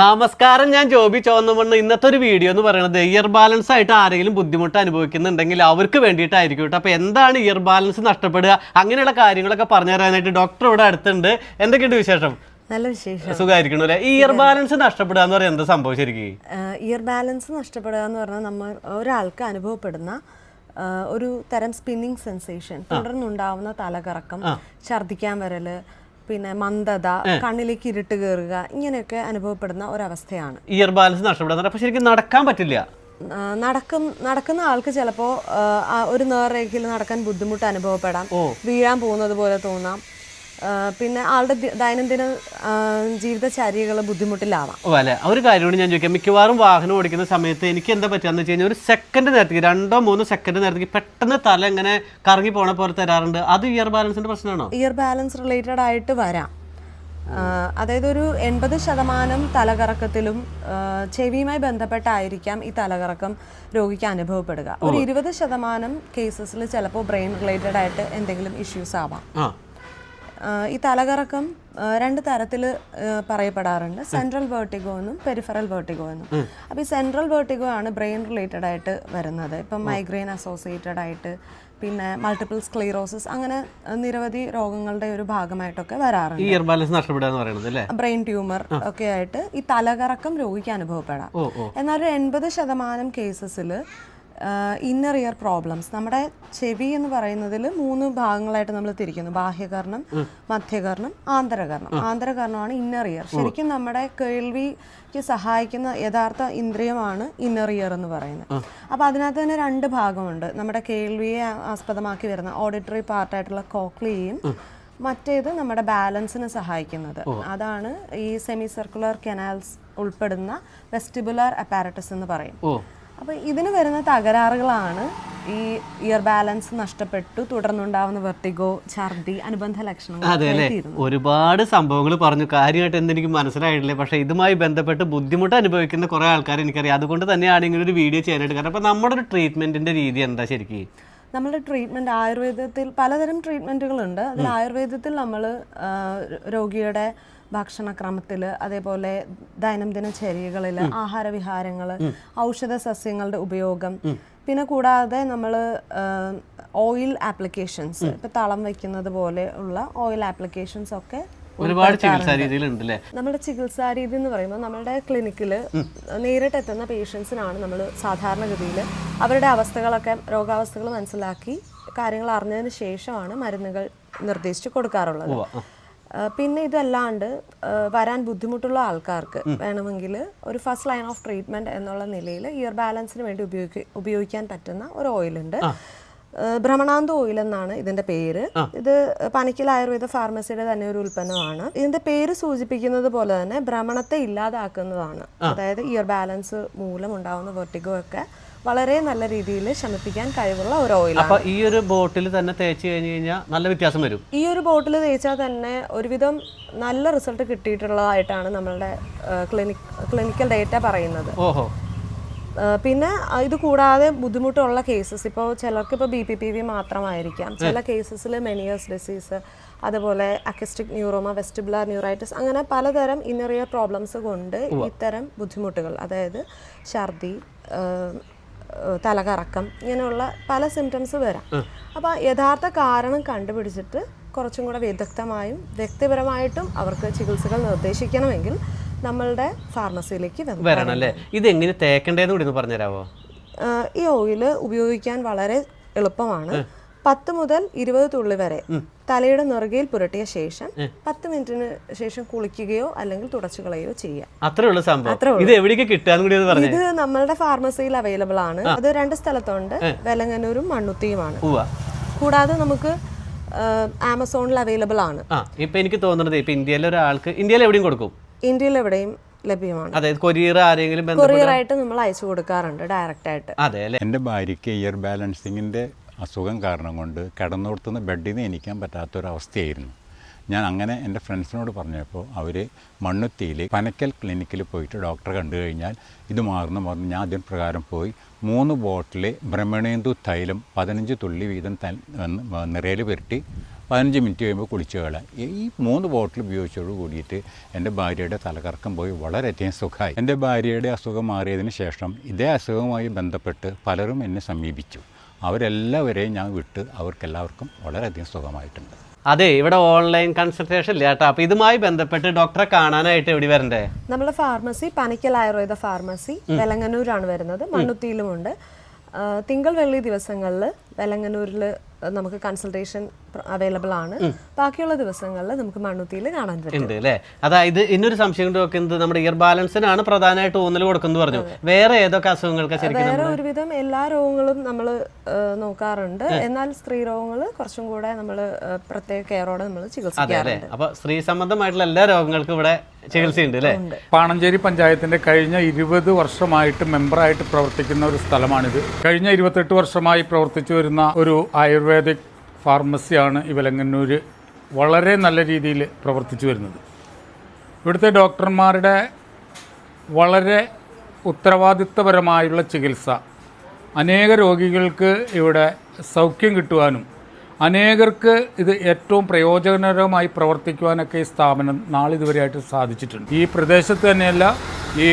നമസ്കാരം ഞാൻ ജോബി ചോന്നമണ്ണ്. ഇന്നത്തെ ഒരു വീഡിയോ എന്ന് പറയുന്നത് ഇയർ ബാലൻസ് ആയിട്ട് ആരെങ്കിലും ബുദ്ധിമുട്ട് അനുഭവിക്കുന്നുണ്ടെങ്കിൽ അവർക്ക് വേണ്ടിയിട്ടായിരിക്കും കേട്ടോ. അപ്പോൾ എന്താണ് ഇയർ ബാലൻസ് നഷ്ടപ്പെടുക? അങ്ങനെയുള്ള കാര്യങ്ങളൊക്കെ പറഞ്ഞു തരാനായിട്ട് ഡോക്ടർ ഇവിടെ അടുത്തുണ്ട്. എന്തൊക്കെയുണ്ട് വിശേഷം? നല്ല വിശേഷം. സുഖമായിരിക്കണം അല്ലേ? ഇയർ ബാലൻസ് നഷ്ടപ്പെടുക എന്ന് പറയുന്നത് എന്താ സംഭവം ശരിക്കും? ഇയർ ബാലൻസ് നഷ്ടപ്പെടുക എന്ന് പറഞ്ഞാൽ നമ്മൾ ഒരാൾക്ക് അനുഭവപ്പെടുന്ന ഒരു തരം സ്പിന്നിങ് സെൻസേഷൻ തുടർന്നുണ്ടാവുന്ന തലകറക്കം ഛർദിക്കാൻ വരൽ പിന്നെ മന്ദത കണ്ണിലേക്ക് ഇരുട്ട് കയറുക ഇങ്ങനെയൊക്കെ അനുഭവപ്പെടുന്ന ഒരവസ്ഥയാണ്. ഇയർ ബാലൻസ് നഷ്ടപ്പെടുന്നത് അപ്പൊ ശരിക്കും നടക്കാൻ പറ്റില്ല. നടക്കും നടക്കുന്ന ആൾക്ക് ചിലപ്പോ ഒരു നേർരേഖയിൽ നടക്കാൻ ബുദ്ധിമുട്ട് അനുഭവപ്പെടാം. വീഴാൻ പോകുന്നത് പോലെ തോന്നാം. പിന്നെ ആളുടെ ദൈനംദിന ജീവിതചര്യകൾ ബുദ്ധിമുട്ടിലാവാം. ഓ അല്ലെ? ഒരു കാര്യം കൂടി ഞാൻ ചോദിക്കാം. മിക്കവാറും വാഹനം ഓടിക്കുന്ന സമയത്ത് എനിക്ക് എന്താ പറ്റുകയെന്ന് വെച്ച് കഴിഞ്ഞാൽ ഒരു സെക്കൻഡ് നേരത്തേക്ക് രണ്ടോ മൂന്നോ സെക്കൻഡ് നേരത്തേക്ക് പെട്ടെന്ന് തല ഇങ്ങനെ കറങ്ങി പോണ പോലെ തരാറുണ്ട്. അത് ഇയർ ബാലൻസിന്റെ പ്രശ്നമാണോ? ഇയർ ബാലൻസ് റിലേറ്റഡ് ആയിട്ട് വരാം. അതായത് ഒരു എൺപത് ശതമാനം തലകറക്കത്തിലും ചെവിയുമായി ബന്ധപ്പെട്ടായിരിക്കാം ഈ തലകറക്കം രോഗിക്ക് അനുഭവപ്പെടുക. ഒരു ഇരുപത് ശതമാനം കേസസിൽ ചിലപ്പോൾ ബ്രെയിൻ റിലേറ്റഡ് ആയിട്ട് എന്തെങ്കിലും ഇഷ്യൂസ് ആവാം. ഈ തലകറക്കം രണ്ട് തരത്തിൽ പറയപ്പെടാറുണ്ട്. സെൻട്രൽ വേർട്ടിഗോ എന്നും പെരിഫറൽ വേർട്ടിഗോ എന്നും. അപ്പോൾ ഈ സെൻട്രൽ വേർട്ടിഗോ ആണ് ബ്രെയിൻ റിലേറ്റഡ് ആയിട്ട് വരുന്നത്. ഇപ്പം മൈഗ്രെയിൻ അസോസിയേറ്റഡ് ആയിട്ട് പിന്നെ മൾട്ടിപ്പിൾ സ്ക്ലീറോസിസ് അങ്ങനെ നിരവധി രോഗങ്ങളുടെ ഒരു ഭാഗമായിട്ടൊക്കെ വരാറുണ്ട്. ഇയർ ബാലൻസ് പറയുന്നത് അല്ലേ? ബ്രെയിൻ ട്യൂമർ ഒക്കെ ആയിട്ട് ഈ തലകറക്കം രോഗിക്ക് അനുഭവപ്പെടാം. എന്നാൽ ഒരു എൺപത് ശതമാനം കേസസിൽ ഇന്നർ ഇയർ പ്രോബ്ലംസ് നമ്മുടെ ചെവി എന്ന് പറയുന്നതിൽ മൂന്ന് ഭാഗങ്ങളായിട്ട് നമ്മൾ തിരിക്കുന്നു. ബാഹ്യകർണം മധ്യകർണം ആന്തരകർണം. ആന്തരകർണമാണ് ഇന്നർ ഇയർ ശരിക്കും നമ്മുടെ കേൾവിക്ക് സഹായിക്കുന്ന യഥാർത്ഥ ഇന്ദ്രിയമാണ് ഇന്നർ ഇയർ എന്ന് പറയുന്നത്. അപ്പോൾ അതിനകത്ത് തന്നെ രണ്ട് ഭാഗമുണ്ട്. നമ്മുടെ കേൾവിയെ ആസ്പദമാക്കി വരുന്ന ഓഡിറ്ററി പാർട്ടായിട്ടുള്ള കോക്ലിയും മറ്റേത് നമ്മുടെ ബാലൻസിന് സഹായിക്കുന്നത്. അതാണ് ഈ സെമി സർക്കുലർ കനാൽസ് ഉൾപ്പെടുന്ന വെസ്റ്റിബുലാർ അപ്പാരറ്റസ് എന്ന് പറയും. അപ്പോൾ ഇതിന് വരുന്ന തകരാറുകളാണ് ഈ ഇയർ ബാലൻസ് നഷ്ടപ്പെട്ടു തുടർന്നുണ്ടാവുന്ന വെർട്ടിഗോ ഛർദി അനുബന്ധ ലക്ഷണങ്ങൾ അതെ അല്ലേ? ഒരുപാട് സംഭവങ്ങൾ പറഞ്ഞു. കാര്യമായിട്ട് എന്തെനിക്ക് മനസ്സിലായിട്ടില്ല. പക്ഷേ ഇതുമായി ബന്ധപ്പെട്ട് ബുദ്ധിമുട്ട് അനുഭവിക്കുന്ന കുറേ ആൾക്കാർ എനിക്കറിയാം. അതുകൊണ്ട് തന്നെയാണ് ഇങ്ങനെ ഒരു വീഡിയോ ചെയ്യാനായിട്ട് കാരണം അപ്പോൾ നമ്മുടെ ഒരു ട്രീറ്റ്മെന്റിന്റെ രീതി എന്താ ശരിക്കും? നമ്മുടെ ട്രീറ്റ്മെന്റ് ആയുർവേദത്തിൽ പലതരം ട്രീറ്റ്മെന്റുകളുണ്ട് അതിൽ ആയുർവേദത്തിൽ നമ്മൾ രോഗിയുടെ ഭക്ഷണക്രമത്തിൽ അതേപോലെ ദൈനംദിന ചര്യകളിൽ ആഹാരവിഹാരങ്ങൾ ഔഷധ സസ്യങ്ങളുടെ ഉപയോഗം. പിന്നെ കൂടാതെ നമ്മൾ ഓയിൽ ആപ്ലിക്കേഷൻസ് ഇപ്പൊ തളം വയ്ക്കുന്നത് പോലെ ഉള്ള ഓയിൽ ആപ്ലിക്കേഷൻസ് ഒക്കെ ഒരുപാട് ചികിത്സാ അല്ലേ നമ്മുടെ ചികിത്സാ രീതി എന്ന് പറയുമ്പോൾ നമ്മുടെ ക്ലിനിക്കിൽ നേരിട്ട് എത്തുന്ന പേഷ്യൻസിനാണ് നമ്മൾ സാധാരണഗതിയിൽ അവരുടെ അവസ്ഥകളൊക്കെ രോഗാവസ്ഥകൾ മനസ്സിലാക്കി കാര്യങ്ങൾ അറിഞ്ഞതിന് ശേഷമാണ് മരുന്നുകൾ നിർദ്ദേശിച്ച് കൊടുക്കാറുള്ളത്. പിന്നെ ഇതല്ലാണ്ട് വരാൻ ബുദ്ധിമുട്ടുള്ള ആൾക്കാർക്ക് വേണമെങ്കിൽ ഒരു ഫസ്റ്റ് ലൈൻ ഓഫ് ട്രീറ്റ്മെന്റ് എന്നുള്ള നിലയിൽ ഇയർ ബാലൻസിന് വേണ്ടി ഉപയോഗിക്ക ഉപയോഗിക്കാൻ പറ്റുന്ന ഒരു ഓയിലുണ്ട്. ഭ്രമണാന്ത ഓയിൽ എന്നാണ് ഇതിന്റെ പേര്. ഇത് പനിക്കൽ ആയുർവേദ ഫാർമസിയുടെ തന്നെ ഒരു ഉൽപ്പന്നമാണ്. ഇതിന്റെ പേര് സൂചിപ്പിക്കുന്നത് പോലെ തന്നെ ഭ്രമണത്തെ ഇല്ലാതാക്കുന്നതാണ്. അതായത് ഇയർ ബാലൻസ് മൂലം ഉണ്ടാവുന്ന വെർട്ടിഗോ ഒക്കെ വളരെ നല്ല രീതിയിൽ ശമിപ്പിക്കാൻ കഴിവുള്ള ഒരു ഓയിൽ അപ്പൊ ഈ ഒരു ബോട്ടിൽ തന്നെ തേച്ച് കഴിഞ്ഞ് കഴിഞ്ഞാൽ നല്ല വ്യത്യാസം വരും. ഈ ഒരു ബോട്ടിൽ തേച്ചാൽ തന്നെ ഒരുവിധം നല്ല റിസൾട്ട് കിട്ടിയിട്ടുള്ളതായിട്ടാണ് നമ്മളുടെ ക്ലിനിക് ക്ലിനിക്കൽ ഡേറ്റ പറയുന്നത്. ഓഹോ. പിന്നെ ഇത് കൂടാതെ ബുദ്ധിമുട്ടുള്ള കേസസ് ഇപ്പോൾ ചിലർക്ക് ഇപ്പോൾ ബി പി പി വി മാത്രമായിരിക്കാം. ചില കേസസിൽ മെനിയേഴ്സ് ഡിസീസ് അതുപോലെ അക്കസ്റ്റിക് ന്യൂറോമ വെസ്റ്റിബുലാർ ന്യൂറൈറ്റിസ് അങ്ങനെ പലതരം ഇന്നറിയർ പ്രോബ്ലംസ് കൊണ്ട് ഇത്തരം ബുദ്ധിമുട്ടുകൾ അതായത് ഛർദി തലകറക്കം ഇങ്ങനെയുള്ള പല സിംറ്റംസ് വരാം. അപ്പോൾ യഥാർത്ഥ കാരണം കണ്ടുപിടിച്ചിട്ട് കുറച്ചും കൂടെ വിദഗ്ധമായും വ്യക്തിപരമായിട്ടും അവർക്ക് ചികിത്സകൾ നിർദ്ദേശിക്കണമെങ്കിൽ നമ്മളുടെ ഫാർമസിയിലേക്ക് വരണം അല്ലേ? ഇത് എങ്ങനെ തേക്കേണ്ടതെന്ന് കൂടി ആഹ് ഈ ഓയിൽ ഉപയോഗിക്കാൻ വളരെ എളുപ്പമാണ്. പത്ത് മുതൽ ഇരുപത് തുള്ളി വരെ. തലയുടെ നെറുകയിൽ പുരട്ടിയ ശേഷം പത്ത് മിനിറ്റിന് ശേഷം കുളിക്കുകയോ അല്ലെങ്കിൽ തുടച്ചു കളയുകയോ ചെയ്യുക അത്രേ ഉള്ളൂ സംഭവം. ഇത് എവിടേക്ക് ഇത് നമ്മളുടെ ഫാർമസിയിൽ അവൈലബിൾ ആണ്. അത് രണ്ട് സ്ഥലത്തുണ്ട്. വെലങ്ങനൂരും മണ്ണുത്തിയുമാണ് കൂടാതെ നമുക്ക് ആമസോണിൽ അവൈലബിൾ ആണ്. ആ ഇപ്പൊ എനിക്ക് തോന്നുന്നത് ഇപ്പൊ ഇന്ത്യയിലെ ഒരാൾക്ക് ഇന്ത്യയിൽ എവിടെയും കൊടുക്കും? ഇന്ത്യയിൽ എവിടെയും ലഭ്യമാണ്. അതായത് കൊറിയർ ആരെങ്കിലും കൊറിയർ ആയിട്ട് നമ്മൾ അയച്ചു കൊടുക്കാറുണ്ട് ഡയറക്റ്റ് ആയിട്ട് അതെ അല്ലേ? എന്റെ ഭാര്യയ്ക്ക് ഇയർ ബാലൻസിങ്ങിന്റെ അസുഖം കാരണം കൊണ്ട് കിടന്നുകൊടുത്തുനിന്ന് ബെഡിൽ നിന്ന് എനിക്കാൻ പറ്റാത്തൊരവസ്ഥയായിരുന്നു. ഞാൻ അങ്ങനെ എന്റെ ഫ്രണ്ട്സിനോട് പറഞ്ഞപ്പോൾ അവർ മണ്ണുത്തിയിൽ പനക്കൽ ക്ലിനിക്കിൽ പോയിട്ട് ഡോക്ടറെ കണ്ടു കഴിഞ്ഞാൽ ഇത് മാറുന്ന പറഞ്ഞു ഞാൻ അതിന് പ്രകാരം പോയി മൂന്ന് ബോട്ടിൽ ഭ്രമണേന്ദു തൈലം പതിനഞ്ച് തുള്ളി വീതം നിറയിൽ പുരട്ടി പതിനഞ്ച് മിനിറ്റ് കഴിയുമ്പോൾ കുളിച്ചു കളയാം. ഈ മൂന്ന് ബോട്ടിൽ ഉപയോഗിച്ചോട് കൂടിയിട്ട് എന്റെ ഭാര്യയുടെ തലകറക്കം പോയി വളരെയധികം സുഖമായി. എന്റെ ഭാര്യയുടെ അസുഖം മാറിയതിന് ശേഷം ഇതേ അസുഖവുമായി ബന്ധപ്പെട്ട് പലരും എന്നെ സമീപിച്ചു. അവരെല്ലാവരെയും ഞാൻ വിട്ട് അവർക്കെല്ലാവർക്കും വളരെയധികം സുഖമായിട്ടുണ്ട്. അതെ ഇവിടെ ഓൺലൈൻ കൺസൾട്ടേഷൻ ഇല്ല കേട്ടോ അപ്പൊ ഇതുമായി ബന്ധപ്പെട്ട് ഡോക്ടറെ കാണാനായിട്ട് എവിടെ വരണ്ടേ? നമ്മുടെ ഫാർമസി പനിക്കൽ ആയുർവേദ ഫാർമസി വെലങ്ങനൂരാണ് വരുന്നത്. മണ്ണുത്തിയിലുമുണ്ട്. തിങ്കൾ വെള്ളി ദിവസങ്ങളിൽ വെലങ്ങനൂരിൽ നമുക്ക് കൺസൾട്ടേഷൻ അവൈലബിൾ ആണ്. ബാക്കിയുള്ള ദിവസങ്ങളിൽ നമുക്ക് മണ്ണുത്തിയിൽ കാണാൻ പറ്റും. അല്ലേ? അതായത് ഇന്നൊരു സംശയം നോക്കുന്നത് നമ്മുടെ ഇയർ ബാലൻസിനാണ് പ്രധാനമായിട്ട് ഊന്നൽ കൊടുക്കുന്നത് പറഞ്ഞു. വേറെ ഏതൊക്കെ അസുഖങ്ങൾക്ക് വേറെ ഒരുവിധം എല്ലാ രോഗങ്ങളും നമ്മൾ നോക്കാറുണ്ട്. എന്നാൽ സ്ത്രീ രോഗങ്ങൾ കുറച്ചും കൂടെ നമ്മൾ പ്രത്യേക കെയറോടെ നമ്മൾ ചികിത്സിക്കാറുണ്ട്. അപ്പൊ സ്ത്രീ സംബന്ധമായിട്ടുള്ള എല്ലാ രോഗങ്ങൾക്കും ഇവിടെ ചികിത്സയുണ്ട് അല്ലേ? പാണഞ്ചേരി പഞ്ചായത്തിന്റെ കഴിഞ്ഞ ഇരുപത് വർഷമായിട്ട് മെമ്പറായിട്ട് പ്രവർത്തിക്കുന്ന ഒരു സ്ഥലമാണിത്. കഴിഞ്ഞ ഇരുപത്തെട്ട് വർഷമായി പ്രവർത്തിച്ചു വരുന്ന ഒരു ആയുർവേദിക് ഫാർമസിയാണ് ഈ വെലങ്ങന്നൂര് വളരെ നല്ല രീതിയിൽ പ്രവർത്തിച്ചു വരുന്നത്. ഇവിടുത്തെ ഡോക്ടർമാരുടെ വളരെ ഉത്തരവാദിത്തപരമായുള്ള ചികിത്സ. അനേക രോഗികൾക്ക് ഇവിടെ സൗഖ്യം കിട്ടുവാനും അനേകർക്ക് ഇത് ഏറ്റവും പ്രയോജനകരമായി പ്രവർത്തിക്കുവാനൊക്കെ ഈ സ്ഥാപനം നാളിതുവരെയായിട്ട് സാധിച്ചിട്ടുണ്ട്. ഈ പ്രദേശത്ത് തന്നെയല്ല ഈ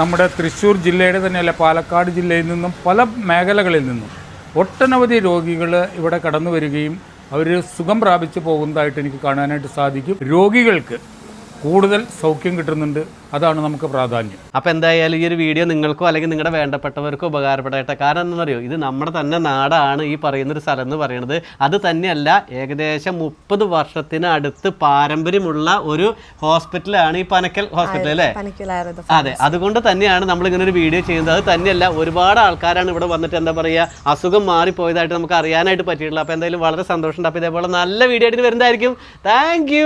നമ്മുടെ തൃശ്ശൂർ ജില്ലയുടെ തന്നെയല്ല പാലക്കാട് ജില്ലയിൽ നിന്നും പല മേഖലകളിൽ നിന്നും ഒട്ടനവധി രോഗികൾ ഇവിടെ കടന്നു വരികയും അവർ സുഖം പ്രാപിച്ചു പോകുന്നതായിട്ട് എനിക്ക് കാണാനായിട്ട് സാധിക്കും. രോഗികൾക്ക് കൂടുതൽ സൗഖ്യം കിട്ടുന്നുണ്ട്. അതാണ് നമുക്ക് പ്രാധാന്യം. അപ്പോൾ എന്തായാലും ഈ ഒരു വീഡിയോ നിങ്ങൾക്കോ അല്ലെങ്കിൽ നിങ്ങളുടെ വേണ്ടപ്പെട്ടവർക്കോ ഉപകാരപ്പെടട്ടെ. കാരണം എന്താ പറയുക ഇത് നമ്മുടെ തന്നെ നാടാണ് ഈ പറയുന്ന ഒരു സ്ഥലം എന്ന് പറയുന്നത് അത് തന്നെയല്ല ഏകദേശം മുപ്പത് വർഷത്തിന് അടുത്ത് പാരമ്പര്യമുള്ള ഒരു ഹോസ്പിറ്റലാണ് ഈ പനക്കൽ ഹോസ്പിറ്റൽ അല്ലേ? അതെ അതുകൊണ്ട് തന്നെയാണ് നമ്മൾ ഇങ്ങനെ ഒരു വീഡിയോ ചെയ്യുന്നത്. അത് തന്നെയല്ല ഒരുപാട് ആൾക്കാരാണ് ഇവിടെ വന്നിട്ട് എന്താ പറയുക അസുഖം മാറിപ്പോയതായിട്ട് നമുക്ക് അറിയാനായിട്ട് പറ്റിയിട്ടുള്ളത്. അപ്പോൾ എന്തായാലും വളരെ സന്തോഷമുണ്ട്. അപ്പോൾ ഇതേപോലെ നല്ല വീഡിയോ ആയിട്ട് വരുന്നതായിരിക്കും. താങ്ക്